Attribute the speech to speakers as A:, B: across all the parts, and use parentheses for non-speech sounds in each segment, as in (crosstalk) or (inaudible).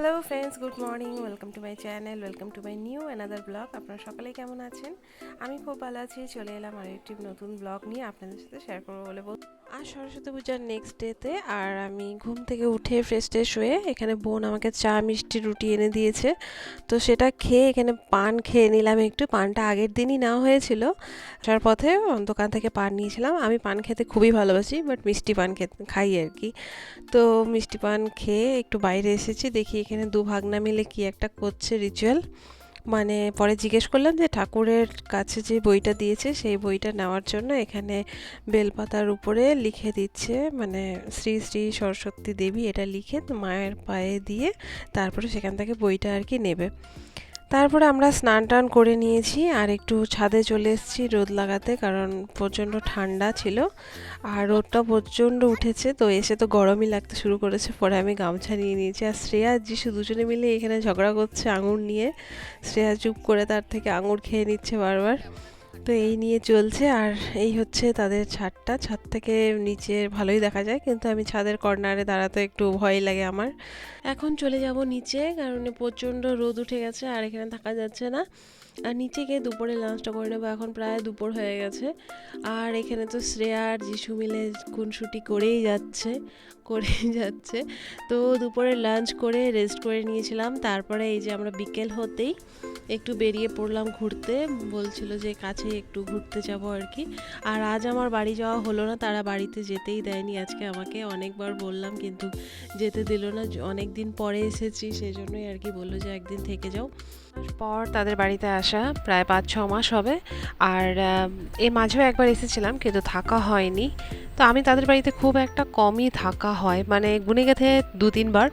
A: Hello friends good morning welcome to my channel welcome to my new another blog আপনারা সকালে কেমন আছেন? আমি খুব ভালো আছি। চলে এলাম আর একটি নতুন ব্লগ নিয়ে আপনাদের সাথে শেয়ার করব বলে বল আর সরস্বতী পূজার নেক্সট ডেতে আর আমি ঘুম থেকে উঠে ফ্রেশ ট্রেশ হয়ে এখানে বোন আমাকে চা, মিষ্টি, রুটি এনে দিয়েছে। তো সেটা খেয়ে এখানে পান খেয়ে নিলাম। একটু পানটা আগের দিনই নেওয়া হয়েছিল। আসার পথে দোকান থেকে পান নিয়েছিলাম। আমি পান খেতে খুবই ভালোবাসি বাট মিষ্টি পান খেতে, খাই আর কি। তো মিষ্টি পান খেয়ে একটু বাইরে এসেছি। দেখি এখানে দু ভাগনা মিলে কি একটা করছে রিচুয়াল মানে পরে জিজ্ঞেস করলাম যে ঠাকুরের কাছে যে বইটা দিয়েছে, সেই বইটা নেওয়ার জন্য এখানে বেলপাতার উপরে লিখে দিচ্ছে মানে শ্রী শ্রী সরস্বতী দেবী এটা লিখে মায়ের পায়ে দিয়ে তারপরে সেখান থেকে বইটা আর কি নেবে। তারপরে আমরা স্নান টান করে নিয়েছি আর একটু ছাদে চলে এসেছি রোদ লাগাতে কারণ প্রচণ্ড ঠান্ডা ছিল। আর রোদটা প্রচণ্ড উঠেছে, তো এসে তো গরমই লাগতে শুরু করেছে। পরে আমি গামছা নিয়ে নিয়েছি আর শ্রেয়া যিশু দুজনে মিলে এখানে ঝগড়া করছে আঙুর নিয়ে। শ্রেয়া চুপ করে তার থেকে আঙুর খেয়ে নিচ্ছে বারবার। তো এই নিয়ে চলছে আর এই হচ্ছে তাদের ছাদটা। ছাদ থেকে নিচে ভালোই দেখা যায়, কিন্তু আমি ছাদের কর্নারে দাঁড়াতে একটু ভয় লাগে আমার। এখন চলে যাব নিচে, কারণ প্রচণ্ড রোদ উঠে গেছে আর এখানে থাকা যাচ্ছে না। আর নিচে গিয়ে দুপুরে লাঞ্চটা করে নেব, এখন প্রায় দুপুর হয়ে গেছে। আর এখানে তো শ্রেয়া আর যিশু মিলে খুনসুটি করেই যাচ্ছে করেই যাচ্ছে। তো দুপুরে লাঞ্চ করে রেস্ট করে নিয়েছিলাম, তারপরে এই যে আমরা বিকেল হতেই একটু বেরিয়ে পড়লাম ঘুরতে। বলছিল যে কাছে একটু ঘুরতে যাব আর কি। আর আজ আমার বাড়ি যাওয়া হলো না, তারা বাড়িতে যেতেই দেয়নি। আজকে আমাকে অনেকবার বললাম কিন্তু যেতে দিল না। অনেক দিন পরে এসেছি সেই জন্যই আর কি বলল যে একদিন থেকে যাও। পর তাদের বাড়িতে আসা, প্রায় পাঁচ, ছ মাস হবে। আর এর মাঝেও একবার এসেছিলাম কিন্তু থাকা হয়নি। তো আমি তাদের বাড়িতে খুব একটা কমই থাকা হয়। মানে গুনে গেথে দু, তিনবার।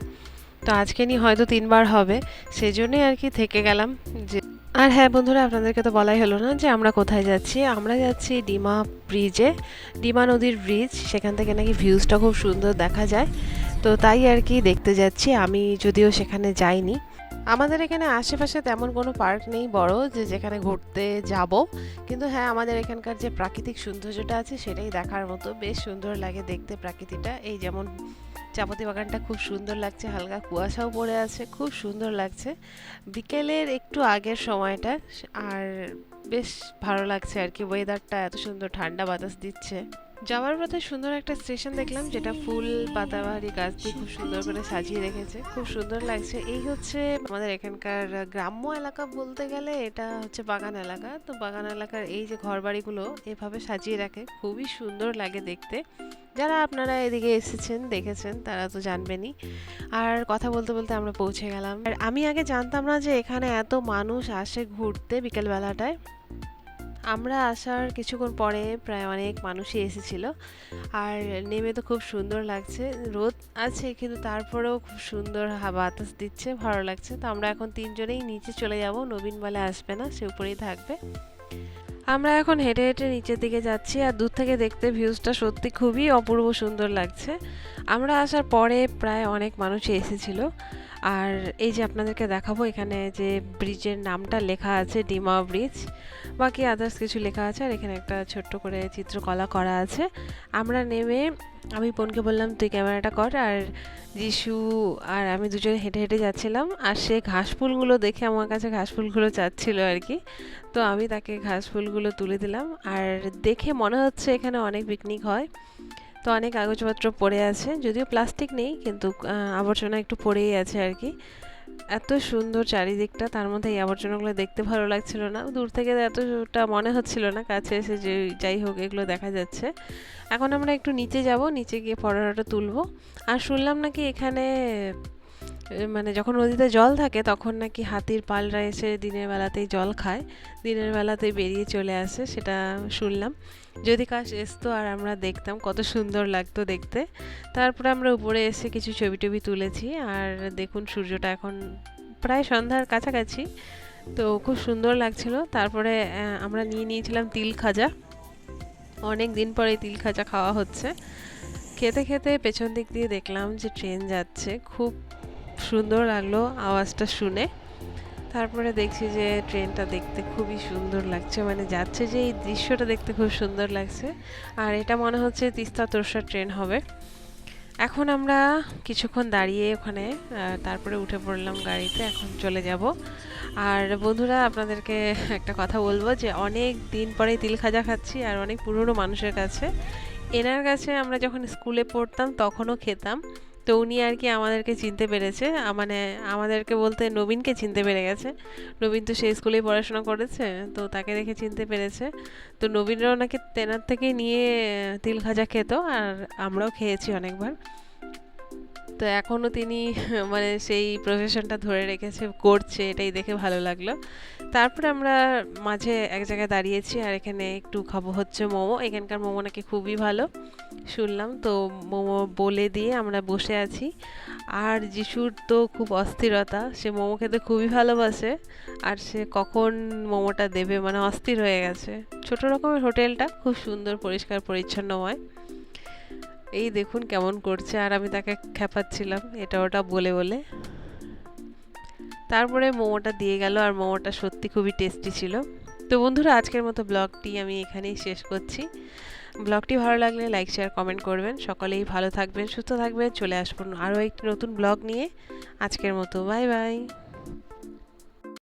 A: তো আজকে নিয়ে হয়তো তিনবার হবে সেই জন্যই আর কি থেকে গেলাম যে আর হ্যাঁ বন্ধুরা, আপনাদেরকে তো বলাই হলো না যে আমরা কোথায় যাচ্ছি। আমরা যাচ্ছি ডিমা ব্রিজে, ডিমা নদীর ব্রিজ সেখান থেকে নাকি ভিউজটা খুব সুন্দর দেখা যায়। তো তাই আর কি দেখতে যাচ্ছি, আমি যদিও সেখানে যাইনি। আমাদের এখানে আশেপাশে তেমন কোনো পার্ক নেই বড়, যে যেখানে ঘুরতে যাব। কিন্তু হ্যাঁ আমাদের এখানকার যে প্রাকৃতিক সৌন্দর্যটা আছে, সেটাই দেখার মতো। বেশ সুন্দর লাগে দেখতে প্রাকৃতিটা। এই যেমন চাপাতি বাগানটা খুব সুন্দর লাগছে, হালকা কুয়াশাও পড়ে আছে, খুব সুন্দর লাগছে। বিকেলের একটু আগের সময়টা, আর বেশ ভালো লাগছে আর কি ওয়েদারটা এত সুন্দর, ঠান্ডা বাতাস দিচ্ছে। যাওয়ার পথে সুন্দর একটা স্টেশন দেখলাম, যেটা ফুল পাতাবাহারি গাছ দিয়ে খুব সুন্দর করে সাজিয়ে রেখেছে, খুব সুন্দর লাগছে। এই হচ্ছে আমাদের এখানকার গ্রাম্য এলাকা বলতে গেলে, এটা হচ্ছে বাগান এলাকা। তো বাগান এলাকার এই যে ঘর বাড়িগুলো এভাবে সাজিয়ে রাখে, খুবই সুন্দর লাগে দেখতে। যারা আপনারা এদিকে এসেছেন, দেখেছেন, তারা তো জানবেনই। আর কথা বলতে বলতে আমরা পৌঁছে গেলাম। আর আমি আগে জানতাম না যে এখানে এত মানুষ আসে ঘুরতে বিকেলবেলাটায়। আমরা আসার কিছুক্ষণ পরে প্রায় অনেক মানুষই এসেছিল। আর নেমে তো খুব সুন্দর লাগছে। রোদ আছে, কিন্তু তারপরেও খুব সুন্দর বাতাস দিচ্ছে, ভালো লাগছে। তো আমরা এখন তিনজনেই নিচে চলে যাব। নবীন বলে আসবে না, সে উপরেই থাকবে। আমরা এখন হেঁটে হেঁটে নিচের দিকে যাচ্ছি আর দূর থেকে দেখতে ভিউজটা সত্যি খুবই অপূর্ব সুন্দর লাগছে। আমরা আসার পরে প্রায় অনেক মানুষই এসেছিল। আর এই যে আপনাদেরকে দেখাবো, এখানে যে ব্রিজের নামটা লেখা আছে ডিমা ব্রিজ। বাকি আদার্স কিছু লেখা আছে আর এখানে একটা ছোট্ট করে চিত্রকলা করা আছে। আমরা নেমে আমি বোনকে বললাম, তুই ক্যামেরাটা কর আর যিশু আর আমি দুজনে হেঁটে হেঁটে যাচ্ছিলাম আর সে ঘাস ফুলগুলো দেখে আমার কাছে ঘাস ফুলগুলো চাচ্ছিল আর কি। তো আমি তাকে ঘাস ফুলগুলো তুলে দিলাম আর দেখে মনে হচ্ছে এখানে অনেক পিকনিক হয়। তো অনেক কাগজপত্র পড়ে আছে, যদিও প্লাস্টিক নেই কিন্তু আবর্জনা একটু পড়েই আছে আর কি। এত সুন্দর চারিদিকটা, তার মধ্যে এই আবর্জনাগুলো দেখতে ভালো লাগছিল না। দূর থেকে এতটা মনে হচ্ছিল না, কাছে এসে যে যাই হোক এগুলো দেখা যাচ্ছে। এখন আমরা একটু নিচে যাব, নিচে গিয়ে ফটোটা তুলবো। আর শুনলাম নাকি এখানে মানে যখন নদীতে জল থাকে তখন নাকি হাতির পালরা এসে দিনের বেলাতেই জল খায়। দিনের বেলাতেই বেরিয়ে চলে আসে, সেটা শুনলাম। যদি কাশ এসতো আর আমরা দেখতাম, কত সুন্দর লাগতো দেখতে। তারপরে আমরা উপরে এসে কিছু ছবি টবি তুলেছি, আর দেখুন সূর্যটা এখন প্রায় সন্ধ্যার কাছাকাছি। তো খুব সুন্দর লাগছিল। তারপরে আমরা নিয়ে নিয়েছিলাম তিল খাজা। অনেক দিন পরে তিল খাজা খাওয়া হচ্ছে। খেতে খেতে পেছন দিক দিয়ে দেখলাম যে ট্রেন যাচ্ছে। খুব সুন্দর লাগল আওয়াজটা শুনে। তারপরে দেখছি যে ট্রেনটা দেখতে খুবই সুন্দর লাগছে মানে যাচ্ছে যে এই দৃশ্যটা দেখতে খুব সুন্দর লাগছে। আর এটা মনে হচ্ছে তিস্তা তোরসা ট্রেন হবে। এখন আমরা কিছুক্ষণ দাঁড়িয়ে ওখানে তারপরে উঠে পড়লাম গাড়িতে, এখন চলে যাব। আর বন্ধুরা, আপনাদেরকে একটা কথা বলব যে অনেক দিন পরে তিল খাজা খাচ্ছি আর অনেক পুরনো মানুষের কাছে। এনার কাছে আমরা যখন স্কুলে পড়তাম তখনও খেতাম। তো উনি আর কি আমাদেরকে চিনতে পেরেছে। মানে আমাদেরকে বলতে নবীনকে চিনতে পেরে গেছে। নবীন তো সেই স্কুলেই পড়াশোনা করেছে, তো তাকে দেখে চিনতে পেরেছে। তো নবীনরাও ওনাকে তেনার থেকে নিয়ে তিল খাজা খেত, আর আমরাও খেয়েছি অনেকবার। তো এখনও তিনি (laughs) মানে সেই প্রফেশনটা ধরে রেখেছে, করছে, এটাই দেখে ভালো লাগল। তারপরে আমরা মাঝে এক জায়গায় দাঁড়িয়েছি আর এখানে একটু খাব হচ্ছে মোমো। এখানকার মোমো নাকি খুবই ভালো, শুনলাম। তো মোমো বলে দিয়ে আমরা বসে আছি। আর যিশুর তো খুব অস্থিরতা, সে মোমো খেতে খুবই ভালোবাসে। আর সে কখন মোমোটা দেবে মানে অস্থির হয়ে গেছে। ছোট রকমের হোটেলটা, খুব সুন্দর, পরিষ্কার, পরিচ্ছন্নময়। এই দেখুন কেমন করছে, আর আমি তাকে খেপাচ্ছিলাম, এটা ওটা বলে বলে। তারপরে মোমোটা দিয়ে গেল, আর মোমোটা সত্যি খুবই টেস্টি ছিল। তো বন্ধুরা, আজকের মতো ব্লগটি আমি এখানেই শেষ করছি। ব্লগটি ভালো লাগলে লাইক, শেয়ার, কমেন্ট করবেন। সকলেই ভালো থাকবেন, সুস্থ থাকবেন। চলে আসবেন আরও একটি নতুন ব্লগ নিয়ে আজকের মতো। Bye bye.